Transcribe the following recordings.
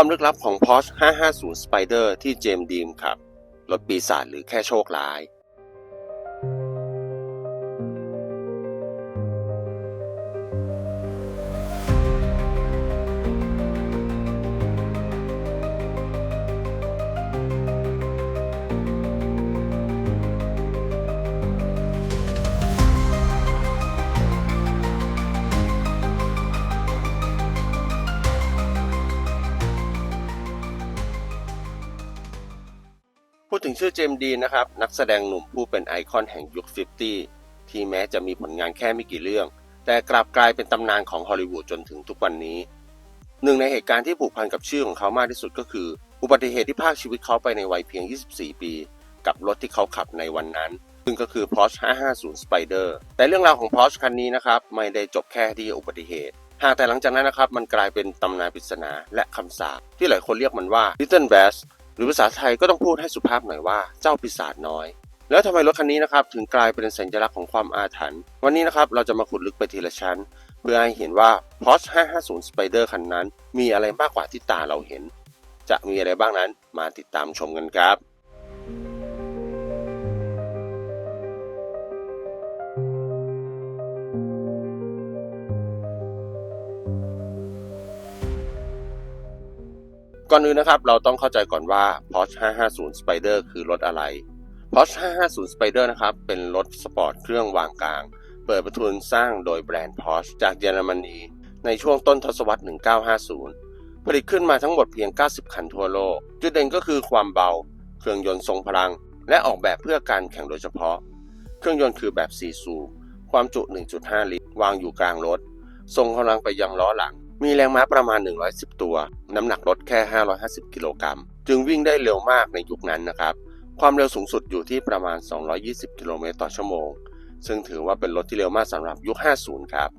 ความลึกลับของ Porsche 550 Spider ที่เจมส์ดีมขับ รถปีศาจหรือแค่โชคร้าย พูดถึงชื่อเจมดีนนะครับ นักแสดงหนุ่มผู้เป็นไอคอนแห่งยุค 50 ที่แม้จะมีผลงานแค่ไม่กี่เรื่อง แต่กลับกลายเป็นตำนานของฮอลลีวูดจนถึงทุกวันนี้ หนึ่งในเหตุการณ์ที่ผูกพันกับชื่อของเขามากที่สุดก็คือ อุบัติเหตุที่พากชีวิตเขาไปในวัยเพียง 24 ปี กับรถที่เขาขับในวันนั้น ซึ่งก็คือ Porsche 550 Spider แต่เรื่องราวของ Porsche คันนี้นะครับไม่ได้จบแค่ที่อุบัติเหตุหากแต่หลังจากนั้นนะครับมันกลายเป็นตำนานปริศนาและคำสาปที่หลายคนเรียกมันว่า Little Bass หรือภาษาไทยก็ต้องพูดให้สุภาพหน่อยว่าเจ้าปีศาจน้อย แล้วทำไมรถคันนี้นะครับถึงกลายเป็นสัญลักษณ์ของความอาถรรพ์วันนี้นะครับเราจะมาขุดลึกไปทีละชั้น เพื่อให้เห็นว่า Porsche 550 Spider คันนั้น มีอะไรมากกว่าที่ตาเราเห็น จะมีอะไรบ้างนั้นมาติดตามชมกันครับ ก่อนอื่นนะครับเราต้องเข้าใจก่อนว่า Porsche 550 Spider คือรถอะไร Porsche 550 Spider นะครับเป็นรถสปอร์ตเครื่องวางกลาง เปิดประทุนสร้างโดยแบรนด์ Porsche จากเยอรมนี ในช่วงต้นทศวรรษ 1950 ผลิตขึ้นมาทั้งหมดเพียง 90 คันทั่วโลก จุดเด่นก็คือความเบา เครื่องยนต์ทรงพลัง และออกแบบเพื่อการแข่งโดยเฉพาะ เครื่องยนต์คือแบบ4สูบความจุ 1.5 ลิตร วางอยู่กลางรถส่งกำลังไปยังล้อหลัง มีแรงม้าประมาณ 110 ตัว น้ำหนักรถแค่ 550 กิโลกรัม จึงวิ่งได้เร็วมากในยุคนั้นนะครับ ความเร็วสูงสุดอยู่ที่ประมาณ 220 กิโลเมตรต่อชั่วโมง ซึ่งถือว่าเป็นรถที่เร็วมากสำหรับยุค 50 ครับ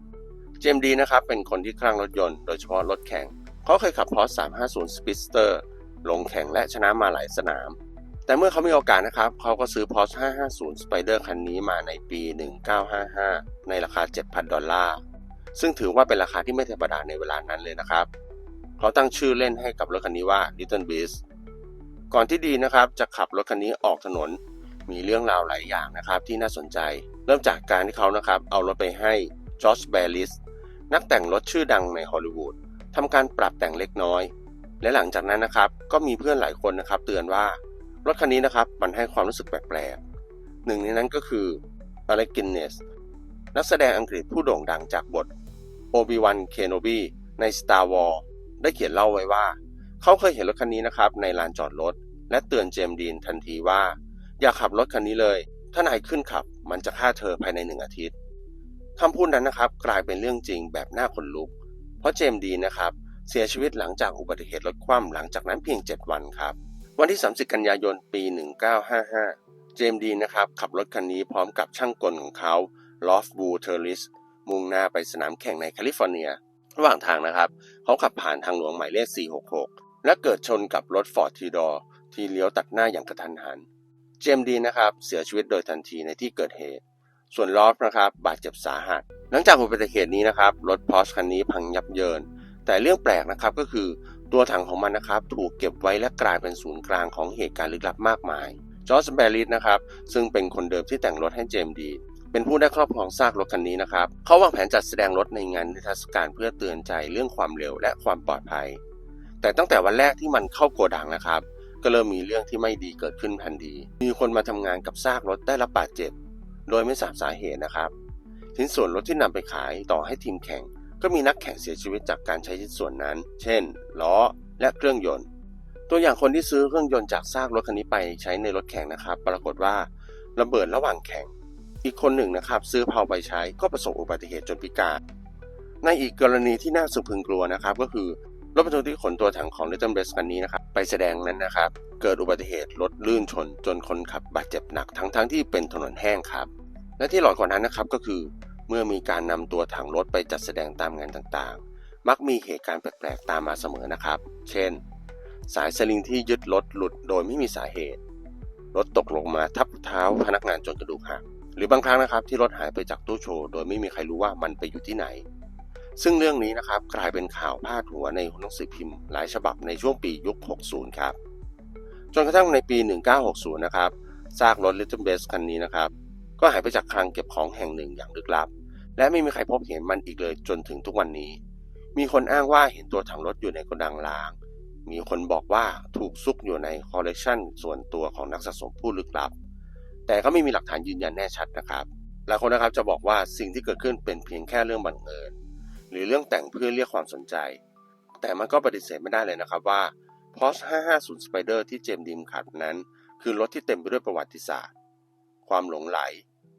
เจมดีนะครับ เป็นคนที่คลั่งรถยนต์โดยเฉพาะรถแข่ง เขาเคยขับ Porsche 350 Speedster ลงแข่งและชนะมาหลายสนาม แต่เมื่อเขามีโอกาสนะครับ เขาก็ซื้อ Porsche 550 Spider คันนี้มาในปี 1955 ในราคา 7,000 ดอลลาร์ ซึ่งถือว่าเป็นราคาที่ไม่ธรรมดาในเวลานั้นเลยนะครับ เขาตั้งชื่อเล่นให้กับรถคันนี้ว่า Little Beast ก่อนที่ดีนะครับจะขับรถคันนี้ออกถนน มีเรื่องราวหลายอย่างนะครับที่น่าสนใจ เริ่มจากการที่เขานะครับเอารถไปให้จอร์จแบริสนักแต่งรถชื่อดังในฮอลลีวูดทำการปรับแต่งเล็กน้อย และหลังจากนั้นนะครับก็มีเพื่อนหลายคนนะครับเตือนว่ารถคันนี้นะครับมันให้ความรู้สึกแปลกๆหนึ่งในนั้นก็คืออเล็กกินเนสนักแสดงอังกฤษผู้โด่งดังจากบท โอบิวันเคโนบีใน Star Wars ได้เขียนเล่าไว้ว่า เขาเคยเห็นรถคันนี้นะครับในลานจอดรถ และเตือนเจมดีนทันทีว่า อย่าขับรถคันนี้เลย ถ้านายขึ้นขับมันจะฆ่าเธอภายในหนึ่งอาทิตย์คำพูดนั้นนะครับกลายเป็นเรื่องจริงแบบน่าขนลุก เพราะเจมดีนนะครับเสียชีวิตหลังจากอุบัติเหตุรถคว่ำหลังจากนั้นเพียง 7 วันครับ วันที่ 30 กันยายนปี 1955 เจมดีนนะครับขับรถคันนี้พร้อมกับช่างกลของเขาลอฟบูเทอริส มุ่งหน้าไปสนามแข่งในแคลิฟอร์เนีย ระหว่างทางนะครับเขาขับผ่านทางหลวงหมายเลข 466 และเกิดชนกับรถฟอร์ดทีดอร์ที่เลี้ยวตัดหน้าอย่างกระทันหัน เจมดีนะครับเสียชีวิตโดยทันทีในที่เกิดเหตุ ส่วนลอฟนะครับบาดเจ็บสาหัส หลังจากอุบัติเหตุนี้นะครับรถพอร์คันนี้พังยับเยิน แต่เรื่องแปลกนะครับก็คือตัวถังของมันนะครับถูกเก็บไว้และกลายเป็นศูนย์กลางของเหตุการณ์ลึกลับมากมายจอร์จแบริสนะครับซึ่งเป็นคนเดิมที่แต่งรถให้เจมดี เป็นผู้ได้ครอบครองซากรถคันนี้นะครับเขาวางแผนจัดแสดงรถในงานนิทรรศการเพื่อเตือนใจเรื่องความเร็วและความปลอดภัย แต่ตั้งแต่วันแรกที่มันเข้าโกดังนะครับ ก็เริ่มมีเรื่องที่ไม่ดีเกิดขึ้นทันทีมีคนมาทำงานกับซากรถได้รับบาดเจ็บ โดยไม่ทราบสาเหตุนะครับชิ้นส่วนรถที่นำไปขายต่อให้ทีมแข่ง ก็มีนักแข่งเสียชีวิตจากการใช้ชิ้นส่วนนั้น เช่นล้อและเครื่องยนต์ ตัวอย่างคนที่ซื้อเครื่องยนต์จากซากรถคันนี้ไปใช้ในรถแข่งนะครับ ปรากฏว่าระเบิดระหว่างแข่ง อีกคนหนึ่งนะครับซื้อเผาไปใช้ก็ประสบอุบัติเหตุจนพิการ ในอีกกรณีที่น่าสะพึงกลัวนะครับ ก็คือรถบรรทุกที่ขนตัวถังของ Little b r e s คันนี้นะครับไปแสดงนั้นนะครับ เกิดอุบัติเหตุรถลื่นชน จนคนขับบาดเจ็บหนักทั้งๆทที่เป็นถนนแห้งครับ และที่หลอนกว่านั้นนะครับก็คือ เมื่อมีการนำตัวถังรถไปจัดแสดงตามงานต่างๆ มักมีเหตุการณ์แปลกๆตามมาเสมอนะครับ เช่น สายสลิงที่ยึดรถหลุดโดยไม่มีสาเหตุรถตกลงมาทับเท้าพนักงานจนกระดูกหัก รือบางครั้งนะครับที่รถหายไปจากตู้โชว์โดยไม่มีใครรู้ว่ามันไปอยู่ที่ไหน ซึ่งเรื่องนี้นะครับกลายเป็นข่าวพาดหัวในหนังสือพิมพ์หลายฉบับในช่วงปียุค 60 ครับ จนกระทั่งในปี 1960 นะครับซากรถ Little b e s คันนี้นะครับ ก็หายไปจากคลังเก็บของแห่งหนึ่งอย่างลึกลับ และไม่มีใครพบเห็นมันอีกเลยจนถึงทุกวันนี้ มีคนอ้างว่าเห็นตัวถังรถอยู่ในโกดังราง มีคนบอกว่าถูกซุกอยู่ในคอลเลกชันส่วนตัวของนักสะสมผู้ลึกลับ แต่ก็ไม่มีหลักฐานยืนยันแน่ชัดนะครับหลายคนนะครับจะบอกว่าสิ่งที่เกิดขึ้นเป็นเพียงแค่เรื่องบังเอิญหรือเรื่องแต่งเพื่อเรียกความสนใจ แต่มันก็ปฏิเสธไม่ได้เลยนะครับว่า Porsche 550 Spider ที่เจมส์ดีมขับนั้น คือรถที่เต็มไปด้วยประวัติศาสตร์ ความหลงไหล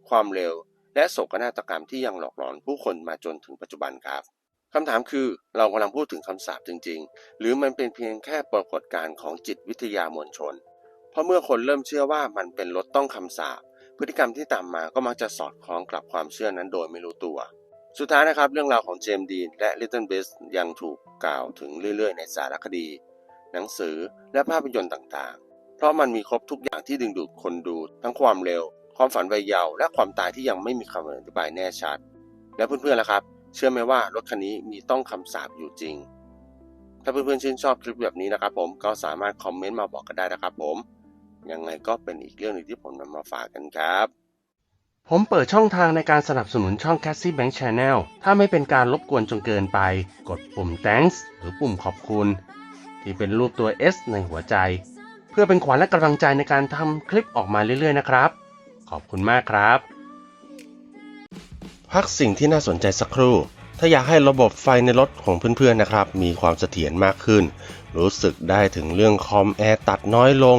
ความเร็ว และโศกนาฏกรรมที่ยังหลอกหลอนผู้คนมาจนถึงปัจจุบันครับคำถามคือเรากำลังพูดถึงคำสาปจริง ๆ หรือมันเป็นเพียงแค่ปรากฏการณ์ของจิตวิทยามวลชน เพราะเมื่อคนเริ่มเชื่อว่ามันเป็นรถต้องคำสาปพฤติกรรมที่ตามมาก็มักจะสอดคล้องกับความเชื่อนั้นโดยไม่รู้ตัว สุดท้ายนะครับ เรื่องราวของเจมส์ดีนและ Little b e s t ยังถูกกล่าวถึงเรื่อยๆ ในสารคดี หนังสือและภาพยนตร์ต่างๆ เพราะมันมีครบทุกอย่างที่ดึงดูดคนดู ทั้งความเร็ว ความฝันวัยเยาว์และความตายที่ยังไม่มีคำอธิบายแน่ชัด และเพื่อนๆล่ะครับ เชื่อไหมว่ารถคันนี้มีต้องคำสาปอยู่จริง ถ้าเพื่อนๆชื่นชอบคลิปแบบนี้นะครับผมก็สามารถคอมเมนต์มาบอกกันได้นะครับผม ยังไงก็เป็นอีกเรื่องหนึงที่ผมนำมาฝากกันครับ ผมเปิดช่องทางในการสนับสนุนช่อง Cassie Bank Channel ถ้าไม่เป็นการรบกวนจนเกินไป กดปุ่ม thanks หรือปุ่มขอบคุณ ที่เป็นรูปตัว S ในหัวใจ เพื่อเป็นขวัญและกำลังใจในการทำคลิปออกมาเรื่อยๆนะครับ ขอบคุณมากครับ พักสิ่งที่น่าสนใจสักครู่ถ้าอยากให้ระบบไฟในรถของเพื่อนๆนะครับ มีความเสถียรมากขึ้น รู้สึกได้ถึงเรื่องคอมแอร์ตัดน้อยลง